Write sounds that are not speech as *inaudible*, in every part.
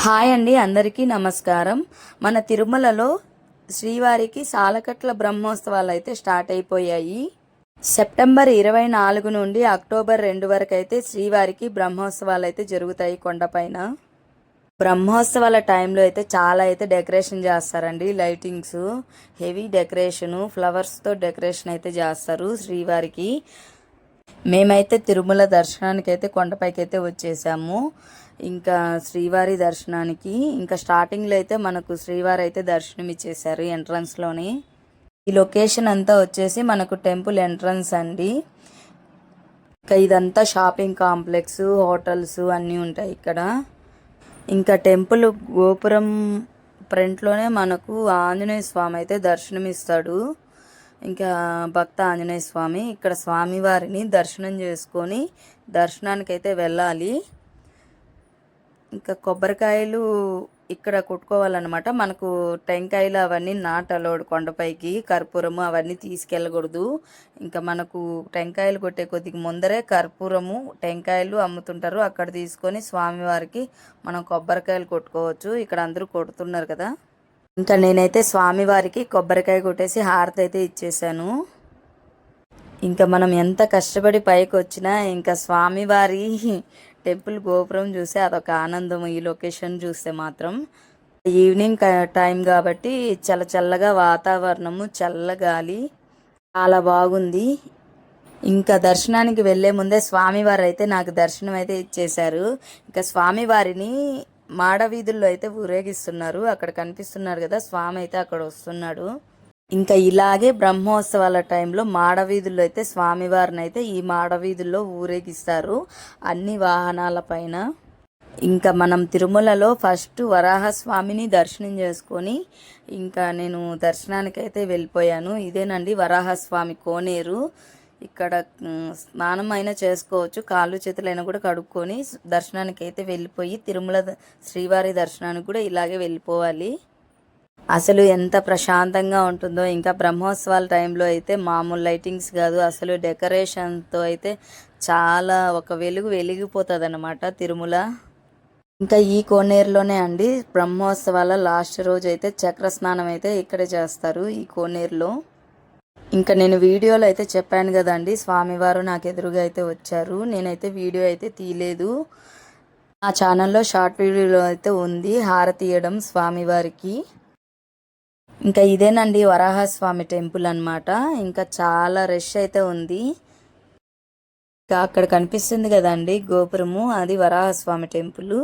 Hi అండి అందరికీ నమస్కారం. మన తిరుమలలో శ్రీవారికి సాలకట్ల బ్రహ్మోత్సవాలు అయితే స్టార్ట్ అయిపోయాయి. సెప్టెంబర్ ఇరవై నాలుగు నుండి అక్టోబర్ రెండు వరకు అయితే శ్రీవారికి బ్రహ్మోత్సవాలు అయితే జరుగుతాయి కొండపైన. బ్రహ్మోత్సవాల టైంలో అయితే చాలా అయితే డెకరేషన్ చేస్తారండి లైటింగ్స్ హెవీ డెకరేషను ఫ్లవర్స్తో డెకరేషన్ అయితే చేస్తారు శ్రీవారికి. మేమైతే తిరుమల దర్శనానికి అయితే కొండపైకి అయితే వచ్చేసాము. ఇంకా శ్రీవారి దర్శనానికి ఇంకా స్టార్టింగ్లో అయితే మనకు శ్రీవారి అయితే దర్శనం ఇచ్చేసారు ఎంట్రన్స్లోని ఈ లొకేషన్ అంతా వచ్చేసి మనకు టెంపుల్ ఎంట్రన్స్ అండి. ఇంకా ఇదంతా షాపింగ్ కాంప్లెక్స్ హోటల్స్ అన్నీ ఉంటాయి ఇక్కడ. ఇంకా టెంపుల్ గోపురం ఫ్రంట్లోనే మనకు ఆంజనేయ స్వామి అయితే దర్శనమిస్తాడు ఇంకా భక్త ఆంజనేయ స్వామి ఇక్కడ స్వామివారిని దర్శనం చేసుకొని దర్శనానికి అయితే వెళ్ళాలి. ఇంకా కొబ్బరికాయలు ఇక్కడ కొట్టుకోవాలన్నమాట. మనకు టెంకాయలు అవన్నీ నాట్ అలౌడ్ కొండపైకి కర్పూరము అవన్నీ తీసుకెళ్ళకూడదు. ఇంకా మనకు టెంకాయలు కొట్టే కొద్దిగా ముందరే కర్పూరము టెంకాయలు అమ్ముతుంటారు. అక్కడ తీసుకొని స్వామివారికి మనం కొబ్బరికాయలు కొట్టుకోవచ్చు. ఇక్కడ అందరూ కొడుతున్నారు కదా. ఇంకా నేనైతే స్వామివారికి కొబ్బరికాయ కొట్టేసి హారతి అయితే ఇచ్చేసాను. ఇంకా మనం ఎంత కష్టపడి పైకి వచ్చినా ఇంకా స్వామివారి టెంపుల్ గోపురం చూస్తే అదొక ఆనందం ఈ లొకేషన్ చూస్తే మాత్రం. ఈవినింగ్ టైం కాబట్టి చల్ల చల్లగా వాతావరణము చల్ల గాలి చాలా బాగుంది. ఇంకా దర్శనానికి వెళ్ళే ముందే స్వామివారు అయితే నాకు దర్శనం అయితే ఇచ్చేశారు. ఇంకా స్వామివారిని మాడ వీధుల్లో అయితే ఊరేగిస్తున్నారు. అక్కడ కనిపిస్తున్నారు కదా స్వామి అయితే అక్కడ వస్తున్నాడు. ఇంకా ఇలాగే బ్రహ్మోత్సవాల టైంలో మాడవీధుల్లో అయితే స్వామివారిని అయితే ఈ మాడవీధుల్లో ఊరేగిస్తారు అన్ని వాహనాల పైన. ఇంకా మనం తిరుమలలో ఫస్ట్ వరాహస్వామిని దర్శనం చేసుకొని ఇంకా నేను దర్శనానికి అయితే వెళ్ళిపోయాను. ఇదేనండి వరాహస్వామి కోనేరు. ఇక్కడ స్నానం అయినా చేసుకోవచ్చు కాళ్ళు చేతులైనా కూడా కడుక్కొని దర్శనానికి అయితే వెళ్ళిపోయి తిరుమల శ్రీవారి దర్శనానికి కూడా ఇలాగే వెళ్ళిపోవాలి. అసలు ఎంత ప్రశాంతంగా ఉంటుందో ఇంకా బ్రహ్మోత్సవాల టైంలో అయితే మామూలు లైటింగ్స్ కాదు అసలు డెకరేషన్తో అయితే చాలా ఒక వెలుగు వెలిగిపోతుంది అనమాట తిరుమల. ఇంకా ఈ కోనేరులోనే అండి బ్రహ్మోత్సవాల లాస్ట్ రోజు అయితే చక్ర స్నానం అయితే ఇక్కడే చేస్తారు ఈ కోనేరులో. ఇంకా నేను వీడియోలో అయితే చెప్పాను కదండి స్వామివారు నాకు ఎదురుగా అయితే వచ్చారు నేనైతే వీడియో అయితే తీయలేదు. నా ఛానల్లో షార్ట్ వీడియోలో అయితే ఉంది హారతీయడం స్వామివారికి. ఇంకా ఇదేనండి వరాహస్వామి టెంపుల్ అన్నమాట. ఇంకా చాలా రష్ అయితే ఉంది. ఇంకా అక్కడ కనిపిస్తుంది కదండి గోపురము అది వరాహస్వామి టెంపుల్.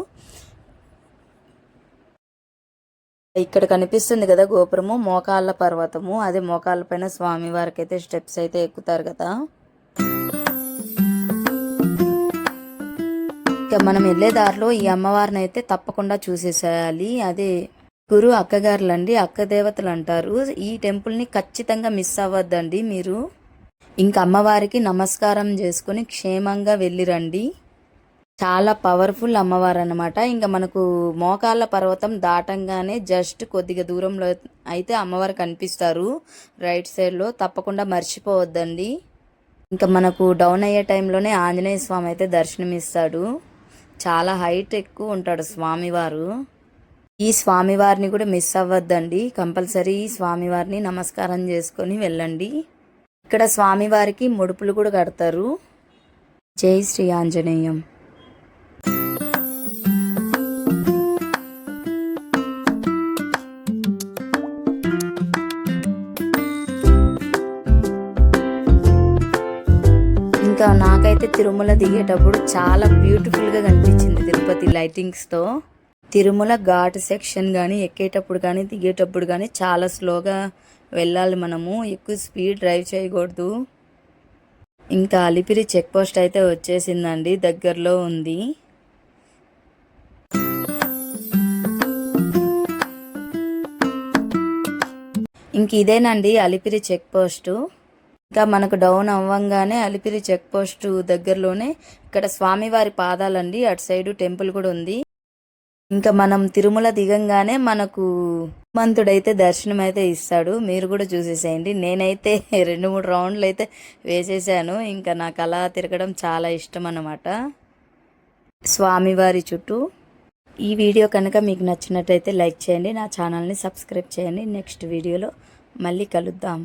ఇక్కడ కనిపిస్తుంది కదా గోపురము మోకాళ్ళ పర్వతము. అది మోకాళ్ళ పైన స్వామి వారికి అయితే స్టెప్స్ అయితే ఎక్కుతారు కదా. ఇంకా మనం వెళ్ళే దారిలో ఈ అమ్మవారిని అయితే తప్పకుండా చూసేసేయాలి. అదే గురు అక్కగారులండి అక్క దేవతలు అంటారు ఈ టెంపుల్ని ఖచ్చితంగా మిస్ అవ్వద్దండి మీరు. ఇంకా అమ్మవారికి నమస్కారం చేసుకొని క్షేమంగా వెళ్ళిరండి. చాలా పవర్ఫుల్ అమ్మవారు అనమాట ఇంకా మనకు మోకాళ్ళ పర్వతం దాటంగానే జస్ట్ కొద్దిగా దూరంలో అయితే అమ్మవారు కనిపిస్తారు. రైట్ సైడ్లో తప్పకుండా మర్చిపోవద్దండి. ఇంకా మనకు డౌన్ అయ్యే టైంలోనే ఆంజనేయ స్వామి అయితే దర్శనమిస్తాడు. చాలా హైట్ ఎక్కువ ఉంటాడు స్వామివారు. ఈ స్వామివారిని కూడా మిస్ అవ్వద్దండి. కంపల్సరీ ఈ స్వామివారిని నమస్కారం చేసుకొని వెళ్ళండి. ఇక్కడ స్వామివారికి ముడుపులు కూడా కడతారు. జై శ్రీ ఆంజనేయం. ఇంకా నాకైతే తిరుమల దిగేటప్పుడు చాలా బ్యూటిఫుల్గా కనిపించింది తిరుపతి లైటింగ్స్తో తిరుమల ఘాట్ సెక్షన్ కానీ ఎక్కేటప్పుడు కానీ దిగేటప్పుడు కానీ చాలా స్లోగా వెళ్ళాలి మనము. ఎక్కువ స్పీడ్ డ్రైవ్ చేయకూడదు. ఇంకా అలిపిరి చెక్ పోస్ట్ అయితే వచ్చేసిందండి దగ్గరలో ఉంది. ఇంక ఇదేనండి అలిపిరి చెక్ పోస్టు. ఇంకా మనకు డౌన్ అవ్వంగానే అలిపిరి చెక్ పోస్ట్ దగ్గరలోనే ఇక్కడ స్వామివారి పాదాలండి అటు సైడు టెంపుల్ కూడా ఉంది. ఇంకా మనం తిరుమల దిగంగానే మనకు మంతుడైతే దర్శనం అయితే ఇస్తాడు. మీరు కూడా చూసేసేయండి. నేనైతే *laughs* రెండు మూడు రౌండ్లు అయితే వేసేసాను. ఇంకా నాకు అలా తిరగడం చాలా ఇష్టం అన్నమాట. స్వామివారి చుట్టూ. ఈ వీడియో కనుక మీకు నచ్చినట్టయితే లైక్ చేయండి. నా ఛానల్ని సబ్స్క్రైబ్ చేయండి. నెక్స్ట్ వీడియోలో మళ్ళీ కలుద్దాం.